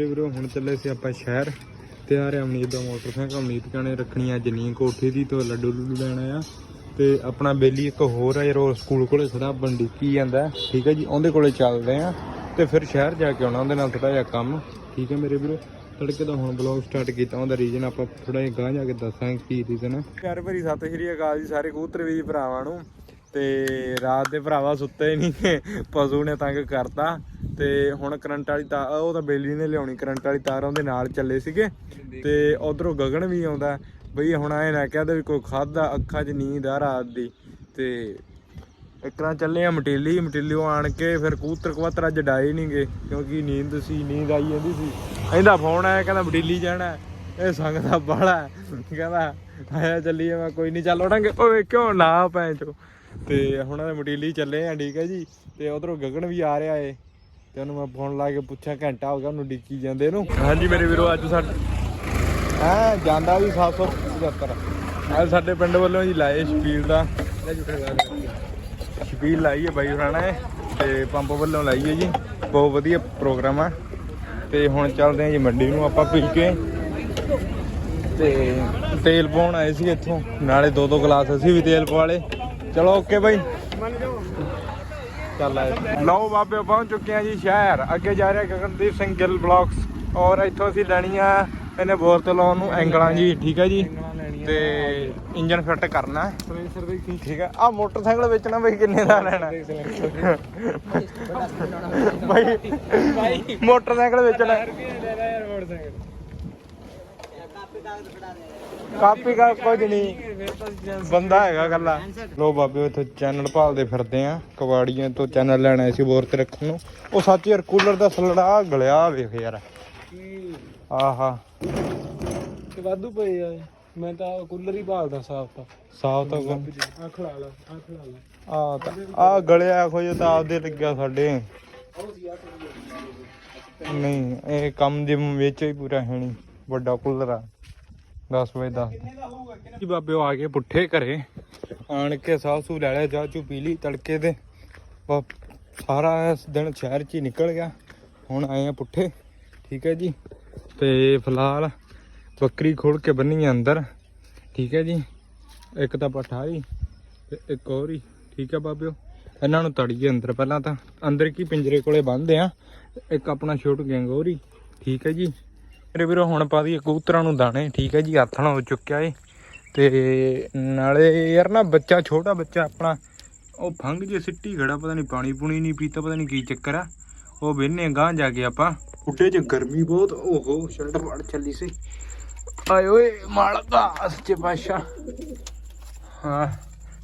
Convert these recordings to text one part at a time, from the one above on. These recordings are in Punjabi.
ਤੇ ਵੀਰੋ, ਹੁਣ ਚੱਲੇ ਸੀ ਆਪਾਂ ਸ਼ਹਿਰ ਤੇ ਆ ਰਿਹਾ ਅਮਨੀਤ ਦਾ ਮੋਟਰਸਾਈਕਲ। ਅਮਨੀਤ ਕਾਣੇ ਰੱਖਣੀ ਆ ਜਨੀ ਕੋਠੀ ਦੀ ਤੋਂ ਲੱਡੂ ਲੁੱਡੂ ਲੈਣਾ ਆ ਤੇ ਆਪਣਾ ਬੇਲੀ ਇੱਕ ਹੋਰ ਆ ਯਾਰ ਸਕੂਲ ਕੋਲੇ ਥੋੜਾ ਬੰਡੀ ਜਾਂਦਾ। ਠੀਕ ਹੈ ਜੀ, ਉਹਦੇ ਕੋਲੇ ਚੱਲਦੇ ਆ। ਤੇ ਫਿਰ ਸ਼ਹਿਰ ਜਾ ਕੇ ਆਉਣਾ, ਉਹਦੇ ਨਾਲ ਥੋੜਾ ਜਿਹਾ ਕੰਮ। ਠੀਕ ਹੈ ਮੇਰੇ ਵੀਰੋ, ਤੜਕੇ ਦਾ ਹੁਣ ਬਲੌਗ ਸਟਾਰਟ ਕੀਤਾ, ਉਹਦਾ ਰੀਜਨ ਆਪਾਂ ਥੋੜਾ ਜਿਹਾ ਗਾਂ ਜਾ ਕੇ ਦੱਸਾਂਗੇ ਕੀ ਰੀਜ਼ਨ ਹੈ ਪਿਆਰ ਭਰੀ ਸਤਿ ਸ਼੍ਰੀ ਅਕਾਲ ਜੀ ਸਾਰੇ ਕਬੂਤਰ ਵੀ ਭਰਾਵਾਂ ਨੂੰ। ਤੇ ਰਾਤ ਦੇ ਭਰਾਵਾ ਸੁੱਤੇ ਨਹੀਂ ਪਸ਼ੂ ਨੇ ਤੰਗ ਕਰਤਾ। ਤੇ ਹੁਣ ਕਰੰਟ ਵਾਲੀ ਤਾਰ ਉਹ ਤਾਂ ਬੇਲੀ ਨੇ ਲਿਆਉਣੀ, ਕਰੰਟ ਵਾਲੀ ਤਾਰ ਉਹਦੇ ਨਾਲ ਚੱਲੇ ਸੀਗੇ। ਤੇ ਉਧਰੋਂ ਗਗਨ ਵੀ ਆਉਂਦਾ ਬਈ ਹੁਣ ਐ ਨਾ ਕਹਦੇ ਵੀ ਕੋਈ ਖਾਦਾ ਅੱਖਾਂ 'ਚ ਨੀਂਦ ਆ ਰਾਤ ਦੀ। ਤੇ ਇਕਰਾਂ ਚੱਲੇ ਆ ਮਟੇਲੀ, ਮਟੇਲੀਓ ਆਣ ਕੇ ਫਿਰ ਕੂਤਰ ਕਬੂਤਰ ਅੱਜ ਡਾਏ ਨਹੀਂਗੇ, ਕਿਉਂਕਿ ਨੀਂਦ ਸੀ, ਨੀਂਦ ਆਈ ਜਾਂਦੀ ਸੀ। ਕਹਿੰਦਾ ਫੋਨ ਆਇਆ, ਕਹਿੰਦਾ ਮਟੇਲੀ ਜਾਣਾ ਇਹ ਸੰਗ ਦਾ ਬਾਲਾ ਕਹਿੰਦਾ, ਆਇਆ ਚੱਲੀਏ ਮੈਂ, ਕੋਈ ਨਹੀਂ ਚੱਲ ਉੜਾਂਗੇ ਓਏ ਕਿਉਂ ਨਾ ਪੈ ਚੋ। ਤੇ ਹੁਣ ਇਹ ਮਟੀਲੀ ਚੱਲੇ ਆ, ਠੀਕ ਹੈ ਜੀ। ਤੇ ਉਧਰੋਂ ਗਗਨ ਵੀ ਆ ਰਿਹਾ ਏ। ਤੇ ਉਹਨੂੰ ਮੈਂ ਫੋਨ ਲਾ ਕੇ ਪੁੱਛਿਆ ਘੰਟਾ ਹੋ ਗਿਆ ਉਹਨੂੰ ਡਿੱਕੀ ਜਾਂਦੇ ਇਹਨੂੰ ਹਾਂਜੀ ਮੇਰੇ ਵੀਰੋ ਅੱਜ ਸਾਡਾ ਹਾਂ ਜਾਂਦਾ ਵੀ 775 ਅੱਜ ਸਾਡੇ ਪਿੰਡ ਵੱਲੋਂ ਜੀ ਲਾਏ ਸ਼ਪੀਲ ਦਾ। ਸ਼ਪੀਲ ਲਾਈ ਹੈ ਬਾਈ ਹੋਣਾ ਨੇ ਤੇ ਪੰਪ ਵੱਲੋਂ ਲਾਈ ਹੈ ਜੀ। ਬਹੁਤ ਵਧੀਆ ਪ੍ਰੋਗਰਾਮ ਆ। ਤੇ ਹੁਣ ਚੱਲਦੇ ਆ ਜੀ ਮੰਡੀ ਨੂੰ ਆਪਾਂ ਪੀ ਕੇ। ਤੇ ਤੇਲ ਪਾਉਣ ਆਏ ਸੀ ਇੱਥੋਂ। ਨਾਲੇ ਦੋ ਦੋ ਗਲਾਸ ਅਸੀਂ ਵੀ ਤੇਲ ਪਵਾ ਲਏ। ਚਲੋ ਓਕੇ ਬਾਈ। ਚੱਲ ਆਏ। ਲਓ ਬਾਬੇ ਪਹੁੰਚ ਚੁੱਕੇ ਆ ਜੀ ਸ਼ਹਿਰ। ਅੱਗੇ ਜਾ ਰਿਹਾ ਗਗਨਦੀਪ ਸਿੰਘ ਗਿੱਲ ਬਲੌਕਸ। ਔਰ ਇੱਥੋਂ ਅਸੀਂ ਲੈਣੀ ਆ ਇਹਨੇ ਬੋਰ ਤੇ ਲਾਉਣ ਨੂੰ ਐਂਗਲਾਂ ਜੀ ਠੀਕ ਹੈ ਜੀ? ਤੇ ਇੰਜਨ ਫਿੱਟ ਕਰਨਾ। ਹੈ। ਠੀਕ। ਹੈ ਆ। ਮੋਟਰਸਾਈਕਲ ਵੇਚਣਾ ਬਈ ਕਿੰਨੇ ਦਾ ਲੈਣਾ? ਬਾਈ ਮੋਟਰਸਾਈਕਲ ਵੇਚਣਾ। ਕਾਪੀ ਕਾ ਕੁਝ ਨਹੀਂ। ਬੰਦਾ ਹੈਗਾ ਗੱਲਾ ਲੋ ਬਾਬੇ ਇੱਥੇ ਚੈਨਲ ਭਾਲਦੇ ਫਿਰਦੇ ਆ। ਕਵਾੜੀਆਂ ਤੋਂ ਚੈਨਲ ਲੈਣਾ ਸੀ ਬੋਰ ਤੇ ਰੱਖਣ ਨੂੰ। ਉਹ ਸੱਚ ਯਾਰ ਕੂਲਰ ਦਾ ਸਲੜਾ ਗਲਿਆ ਵੇਖ ਯਾਰ। ਆਹਾ। ਤੇ ਵਾਧੂ ਪਏ ਆ। ਮੈਂ ਤਾਂ ਕੂਲਰ ਹੀ ਭਾਲਦਾ ਸਾਫ਼ ਤਾਂ। ਸਾਫ਼ ਤਾਂ ਆ ਖੜਾ ਲਾ ਆ ਖੜਾ ਲਾ। ਆ ਤਾਂ ਆ ਗਲਿਆ ਖੋਜ ਤਾਂ ਆਪਦੇ ਲੱਗਿਆ ਸਾਡੇ। ਨਹੀਂ ਇਹ ਕੰਮ ਦੇ ਵਿੱਚ ਹੀ ਪੂਰਾ ਹੈ ਨਹੀਂ। ਵੱਡਾ ਕੂਲਰ ਆ। 10 ਵਜੇ ਦਾ ਜੀ ਬਾਬੇ ਆ ਗਏ ਪੁੱਠੇ ਘਰੇ। ਆਣ ਕੇ ਸਾਹ ਸੂ ਲੈ ਲਿਆ ਚਾਹ ਚੂ ਪੀ ਲਈ ਤੜਕੇ ਦੇ। ਸਾਰਾ ਇਸ ਦਿਨ ਸ਼ਹਿਰ ਚ ਹੀ ਨਿਕਲ ਗਿਆ। ਹੁਣ ਆਏ ਆ ਪੁੱਠੇ ਠੀਕ ਹੈ ਜੀ? ਤੇ ਫਿਲਹਾਲ ਬੱਕਰੀ ਖੋਲ ਕੇ ਬੰਨੀ ਆ ਅੰਦਰ ਠੀਕ ਹੈ ਜੀ? ਇੱਕ ਤਾਂ ਪਠਾਰੀ ਤੇ ਇੱਕ ਹੋਰ ਹੀ ਠੀਕ ਹੈ ਬਾਬਿਓ? ਇਹਨਾਂ ਨੂੰ ਤੜੀਏ ਅੰਦਰ ਪਹਿਲਾਂ ਤਾਂ। ਅੰਦਰ ਕੀ ਪਿੰਜਰੇ ਕੋਲੇ ਬੰਨਦੇ ਆ। ਇੱਕ ਆਪਣਾ ਛੋਟ ਗੈਂਗ ਹੋਰ ਹੀ ਠੀਕ ਹੈ ਜੀ? ਮੇਰੇ ਵੀਰੋ ਹੁਣ ਪਾ ਦਈਏ ਕਬੂਤਰਾਂ ਨੂੰ ਦਾਣੇ। ਠੀਕ ਹੈ ਜੀ ਆਥਣ ਹੋ ਚੁੱਕਿਆ ਏ। ਤੇ ਨਾਲੇ ਯਾਰ ਨਾ ਬੱਚਾ ਛੋਟਾ ਬੱਚਾ ਆਪਣਾ ਉਹ ਫੰਗ ਜੇ ਸਿੱਟੀ ਖੜਾ ਪਤਾ ਨਹੀਂ ਪਾਣੀ ਪੂਣੀ ਨਹੀਂ ਪੀਤਾ ਪਤਾ ਨਹੀਂ ਕੀ ਚੱਕਰ ਆ। ਉਹ ਵੇਨੇ ਗਾਂ ਜਾ ਕੇ ਆਪਾਂ। ਉੱਡੇ 'ਚ ਗਰਮੀ ਬਹੁਤ ਓਹੋ ਸ਼ਰਟ ਫੜ ਚੱਲੀ ਸੀ। ਆਏ ਓਏ ਮਾਲਕਾ ਸੱਚੇ ਪਾਸ਼ਾ ਹਾਂ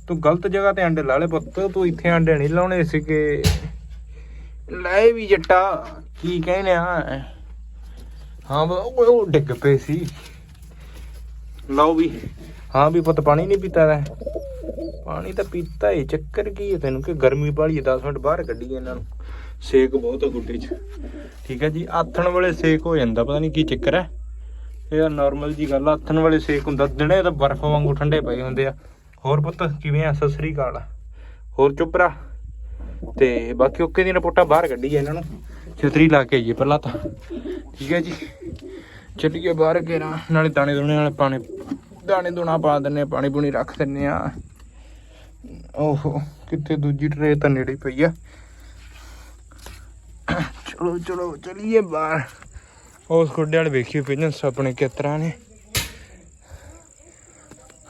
ਤੂੰ ਗਲਤ ਜਗ੍ਹਾ ਤੇ ਅੰਡੇ ਲਾ ਲੈ ਪੁੱਤ ਤੂੰ ਇੱਥੇ ਅੰਡੇ ਨਹੀਂ ਲਾਉਣੇ ਸੀਗੇ। ਲੈ ਵੀ ਜੱਟਾ ਕੀ ਕਹਿੰਦੇ ਆ? ਹਾਂ ਬ- ਓਏ ਉਹ ਡਿੱਗ ਪਏ ਸੀ। ਲਓ ਵੀ। ਹਾਂ ਵੀ ਪੁੱਤ ਪਾਣੀ ਨਹੀਂ ਪੀਤਾ ਦਾ ਪਾਣੀ ਤਾਂ ਪੀਤਾ ਏ ਚੱਕਰ ਕੀ ਹੈ ਤੈਨੂੰ ਕਿ ਗਰਮੀ ਬਾਲੀ 10 ਮਿੰਟ ਬਾਹਰ ਕੱਢੀ ਇਹਨਾਂ ਨੂੰ। ਸੇਕ ਬਹੁਤ ਆ ਗੁੱਡੇ 'ਚ। ਠੀਕ ਹੈ ਜੀ ਆਥਣ ਵੇਲੇ ਸੇਕ ਹੋ ਜਾਂਦਾ ਪਤਾ ਨਹੀਂ ਕੀ ਚੱਕਰ ਹੈ ਇਹ ਤਾਂ ਨਾਰਮਲ ਜੀ ਗੱਲ ਆ ਆਥਣ ਵੇਲੇ ਸੇਕ ਹੁੰਦਾ ਦਿਨੇ ਤਾਂ ਬਰਫ਼ ਵਾਂਗੂ ਠੰਡੇ ਪਏ ਹੁੰਦੇ ਆ। ਹੋਰ ਪੁੱਤ ਕਿਵੇਂ ਆ? ਸਤਿ ਸ੍ਰੀ ਅਕਾਲ। ਹੋਰ ਚੁੱਪ ਰਾ ਤੇ ਬਾਕੀ ਓਕੇ ਦੀਆਂ ਰਿਪੋਰਟਾਂ ਬਾਹਰ ਕੱਢੀਏ ਇਹਨਾਂ ਨੂੰ। ਛਤਰੀ ਲਾ ਕੇ ਆਈਏ ਪਹਿਲਾਂ ਤਾਂ। ਠੀਕ ਹੈ ਜੀ। ਚੱਲੀਏ ਬਾਹਰ ਘੇਰਾ। ਨਾਲੇ ਦਾਣੇ ਦੁਣੇ ਨਾਲੇ ਪਾਣੀ ਦਾਣੇ ਦੁਣਾ ਪਾ ਦਿੰਨੇ ਆ ਪਾਣੀ ਪੂਣੀ ਰੱਖ ਦਿੰਨੇ ਆ ਓਹੋ, ਕਿੱਥੇ ਦੂਜੀ ਟਰੇ ਤਾਂ ਨੇੜੇ ਪਈ ਆ। ਚਲੋ ਚਲੋ, ਚਲੀਏ ਬਾਹਰ। ਉਸ ਖੁੱਡੇ ਵਾਲੇ ਵੇਖੀ ਪਿਜਨਸ ਆਪਣੇ ਕਿਸ ਨੇ।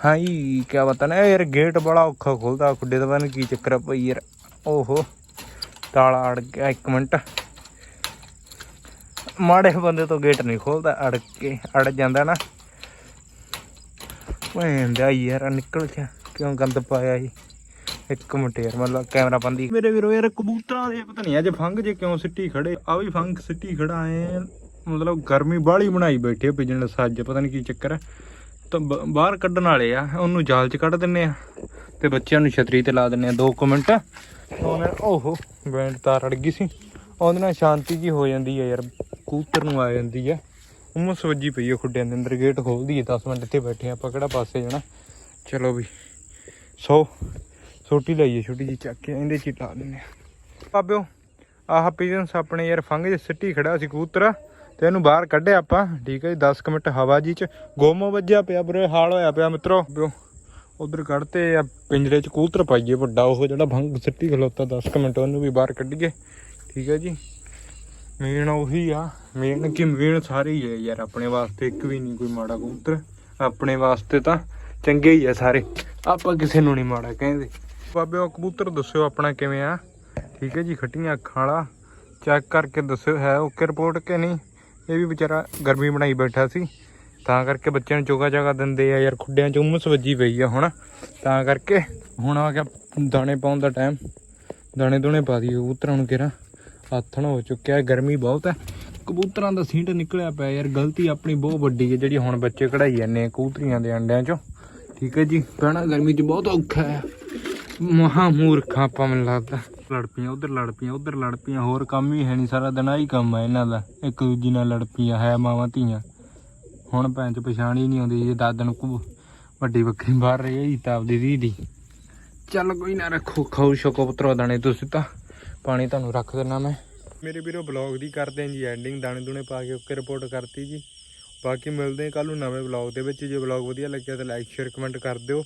ਹਾਈ ਕੀ ਬਤਾ ਨਾ। ਯਾਰ ਗੇਟ ਬੜਾ ਔਖਾ ਖੁੱਲਦਾ ਖੁੱਡੇ ਦਾ ਪਤਾ ਕੀ ਚੱਕਰ ਆ ਭਾਈ ਯਾਰ। ਓਹੋ, ਤਾਲਾ ਅੜ ਗਿਆ, ਇੱਕ ਮਿੰਟ। ਮਾੜੇ ਬੰਦੇ ਤੋਂ ਗੇਟ ਨਹੀਂ ਖੋਲਦਾ ਅੜ ਕੇ ਅੜ ਜਾਂਦਾ ਨਾ। ਭੈਂਦਾ ਯਾਰ ਨਿਕਲ ਗਿਆ। ਕਿਉਂ ਗੰਦ ਪਾਇਆ ਸੀ? ਇੱਕ ਮਿੰਟ ਯਾਰ ਮਤਲਬ ਕੈਮਰਾ ਬੰਦੀ ਮੇਰੇ ਵੀਰੋ ਯਾਰ, ਕਬੂਤਰਾਂ ਦੇ ਪਤਾ ਨਹੀਂ ਅੱਜ ਫੰਗ ਜੇ ਕਿਉਂ ਸਿੱਟੀ ਖੜੇ। ਆ ਵੀ ਫੰਗ ਸਿੱਟੀ ਖੜਾ ਐ, ਮਤਲਬ ਗਰਮੀ ਬਾਹਲੀ ਬਣਾਈ ਬੈਠੇ ਪਿਜਣ ਸੱਜ, ਪਤਾ ਨਹੀਂ ਕੀ ਚੱਕਰ ਹੈ। ਤਾਂ ਬ- ਬਾਹਰ ਕੱਢਣ ਵਾਲੇ ਆ, ਉਹਨੂੰ ਜਾਲ 'ਚ ਕੱਢ ਦਿੰਨੇ ਆ। ਤੇ ਬੱਚਿਆਂ ਨੂੰ ਛਤਰੀ ਤੇ ਲਾ ਦਿੰਨੇ ਆ 2 ਮਿੰਟ। ਉਹਨੇ ਓਹੋ ਬੈਂਡ ਤਾਰ ਅੜ ਗਈ ਸੀ। ਉਹਦੇ ਨਾਲ ਸ਼ਾਂਤੀ ਜੀ ਹੋ ਜਾਂਦੀ ਹੈ ਯਾਰ ਕੂਤਰ ਨੂੰ ਆ ਜਾਂਦੀ ਹੈ ਉਮਸ ਵੱਜੀ ਪਈ ਹੈ ਖੁੱਡਿਆਂ ਦੇ ਅੰਦਰ ਗੇਟ ਖੋਲਦੀ ਹੈ 10 ਮਿੰਟ ਇੱਥੇ ਬੈਠੇ ਆ, ਆਪਾਂ ਕਿਹੜਾ ਪਾਸੇ ਜਾਣਾ? ਚਲੋ ਵੀ। ਸੋ ਛੋਟੀ ਲਈਏ ਛੋਟੀ ਜੀ ਚੱਕ ਕੇ ਇਹਦੇ ਚ ਹੀ ਲਾ ਦਿੰਨੇ ਆ। ਬਾਬਿਓ ਆਹ ਪੀਜਨਸ ਆਪਣੇ ਯਾਰ ਫੰਗ ਜੇ ਸਿੱਟੀ ਖੜਾ ਸੀ ਕਬੂਤਰ ਤੇ ਇਹਨੂੰ ਬਾਹਰ ਕੱਢਿਆ ਆਪਾਂ। ਠੀਕ ਹੈ ਜੀ 10 ਕੁ ਮਿੰਟ ਹਵਾ ਜੀ ਚ। ਗੋਮੋ ਵੱਜਿਆ ਪਿਆ ਬੁਰੇ ਹਾਲ ਹੋਇਆ ਪਿਆ ਮਿੱਤਰੋ। ਉਧਰ ਕੱਢਤੇ ਆ ਪਿੰਜਰੇ ਚ ਕਬੂਤਰ ਪਾਈਏ ਵੱਡਾ, ਉਹ ਜਿਹੜਾ ਭੰਗ ਸਿੱਟੀ ਖਲੋਤਾ 10 ਕੁ ਮਿੰਟ ਉਹਨੂੰ ਵੀ ਬਾਹਰ ਕੱਢੀਏ। ਠੀਕ ਹੈ ਜੀ? ਮੇਨ ਉਹੀ ਆ, ਮੇਨ ਕਿ ਮੇਨ ਸਾਰੇ ਹੀ ਹੈ ਯਾਰ, ਆਪਣੇ ਵਾਸਤੇ ਇੱਕ ਵੀ ਨਹੀਂ ਕੋਈ ਮਾੜਾ ਕਬੂਤਰ ਆਪਣੇ ਵਾਸਤੇ ਤਾਂ ਚੰਗੇ ਹੀ ਆ ਸਾਰੇ। ਆਪਾਂ ਕਿਸੇ ਨੂੰ ਨਹੀਂ ਮਾੜਾ ਕਹਿੰਦੇ। ਬਾਬੇ, ਉਹ ਕਬੂਤਰ ਦੱਸਿਓ ਆਪਣਾ ਕਿਵੇਂ ਆ। ਠੀਕ ਹੈ ਜੀ, ਖੱਟੀਆਂ ਅੱਖਾਂ ਵਾਲਾ। ਚੈੱਕ ਕਰਕੇ ਦੱਸਿਓ, ਹੈ ਓਕੇ ਰਿਪੋਰਟ ਕਿ ਨਹੀਂ? ਇਹ ਵੀ ਵਿਚਾਰਾ ਗਰਮੀ ਬਣਾਈ ਬੈਠਾ ਸੀ। ਤਾਂ ਕਰਕੇ ਬੱਚਿਆਂ ਨੂੰ ਚੋਗਾ ਚਾਗਾ ਦਿੰਦੇ ਆ ਯਾਰ, ਖੁੱਡਿਆਂ 'ਚ ਉਮਸ ਵੱਜੀ ਪਈ ਆ ਹੁਣ। ਤਾਂ ਕਰਕੇ ਹੁਣ ਆ ਗਿਆ ਦਾਣੇ ਪਾਉਣ ਦਾ ਟਾਈਮ ਦਾਣੇ ਦੂਣੇ ਪਾ ਦਈਏ, ਕਬੂਤਰਾਂ ਨੂੰ ਕਿਹੜਾ ਆਥਣ ਹੋ ਚੁੱਕਿਆ ਗਰਮੀ ਬਹੁਤ ਹੈ। ਕਬੂਤਰਾਂ ਦਾ ਸੀਂਟ ਨਿਕਲਿਆ ਪਿਆ ਯਾਰ, ਗਲਤੀ ਆਪਣੀ ਬਹੁਤ ਵੱਡੀ ਹੈ, ਜਿਹੜੀ ਹੁਣ ਬੱਚੇ ਕਢਾਈ ਜਾਂਦੇ ਆ ਕਬੂਤਰੀਆਂ ਦੇ ਅੰਡਿਆਂ 'ਚੋਂ। ਠੀਕ ਹੈ ਜੀ ਪੈਣਾ ਗਰਮੀ 'ਚ ਬਹੁਤ ਔਖਾ ਹੈ। ਮਹਾ ਮੂਰਖਾਂ ਆਪਾਂ ਮੈਨੂੰ ਲੱਗਦਾ। ਲੜ ਪਈਆਂ, ਉਧਰ ਲੜ ਪਈਆਂ, ਉਧਰ ਲੜ ਪਈਆਂ, ਹੋਰ ਕੰਮ ਹੀ ਹੈ ਨਹੀਂ, ਸਾਰਾ ਦਿਨ ਆਹੀ ਕੰਮ ਹੈ ਇਹਨਾਂ ਦਾ। ਇੱਕ ਦੂਜੀ ਨਾਲ ਲੜ ਪਈਆਂ, ਹੈ ਮਾਵਾਂ ਧੀਆਂ। ਹੁਣ ਭੈਣ ਚ ਪਛਾਣ ਹੀ ਨਹੀਂ ਆਉਂਦੀ ਜੇ ਦਾਦਨ ਕੋ ਵੱਡੀ ਬੱਕਰੀ ਬਾਹਰ ਰਹੀ ਹੈ ਤਾਂ ਆਪਦੀ ਦੀ ਦੀ। ਚੱਲ ਕੋਈ ਨਾ ਰੱਖੋ, ਖਾਓ ਛਕੋ ਪੁੱਤਰੋ ਦਾਣੇ ਤੁਸੀਂ ਤਾਂ। ਪਾਣੀ ਤੁਹਾਨੂੰ ਰੱਖ ਦੇਣਾ ਮੈਂ। ਮੇਰੇ ਵੀਰੋ ਬਲੌਗ ਦੀ ਕਰਦੇ ਆਂ ਜੀ ਐਂਡਿੰਗ ਦਾਣੇ ਦੂਣੇ ਪਾ ਕੇ ਓਕੇ ਰਿਪੋਰਟ ਕਰਤੀ ਜੀ। ਬਾਕੀ ਮਿਲਦੇ ਹਾਂ ਕੱਲ ਨੂੰ ਨਵੇਂ ਬਲੌਗ ਦੇ ਵਿੱਚ। ਜੇ ਬਲੌਗ ਵਧੀਆ ਲੱਗਿਆ ਤਾਂ ਲਾਈਕ ਸ਼ੇਅਰ ਕਮੈਂਟ ਕਰ ਦਿਓ।